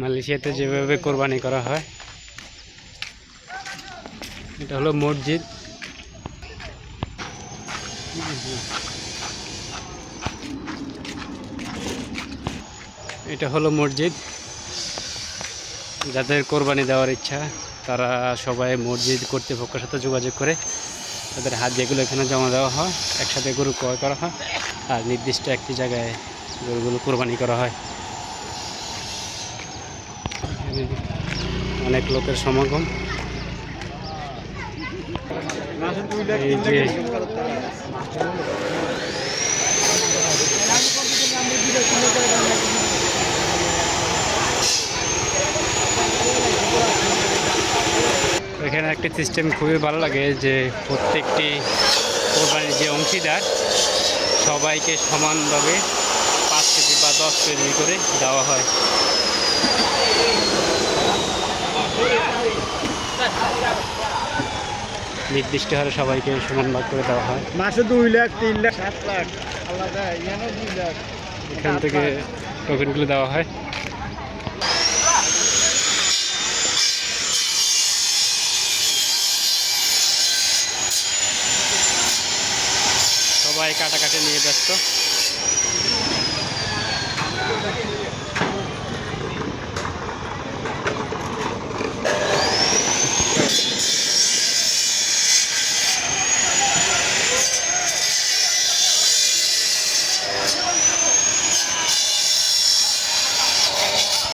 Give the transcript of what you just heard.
মালয়েশিয়াতে যেভাবে কোরবানি করা হয়, এটা হলো মসজিদ। এটা হলো মসজিদ। যাদের কোরবানি দেওয়ার ইচ্ছা, তারা সবাই মসজিদ কর্তৃপক্ষের সাথে যোগাযোগ করে তাদের হাত যেগুলো এখানে জমা দেওয়া হয়, একসাথে গরু ক্রয় করা হয়। আর নির্দিষ্ট একটি জায়গায় গরুগুলো কোরবানি করা হয়। অনেক লোকের সমাগম। এখানে একটা সিস্টেম খুবই ভালো লাগে যে প্রত্যেকটি কোরবানির যে অংশীদার সবাইকে সমানভাবে পাঁচ কেজি বা দশ কেজি করে দেওয়া হয়। নির্দিষ্ট হারে সবাইকে সমান ভাগ করে দেওয়া হয়। মাসে দুই লাখ তিন লাখ সাত লাখ। আলাদা লাখ। এখান থেকে টোকেনগুলো দেওয়া হয়। সবাই কাটাকাটি নিয়ে ব্যস্ত।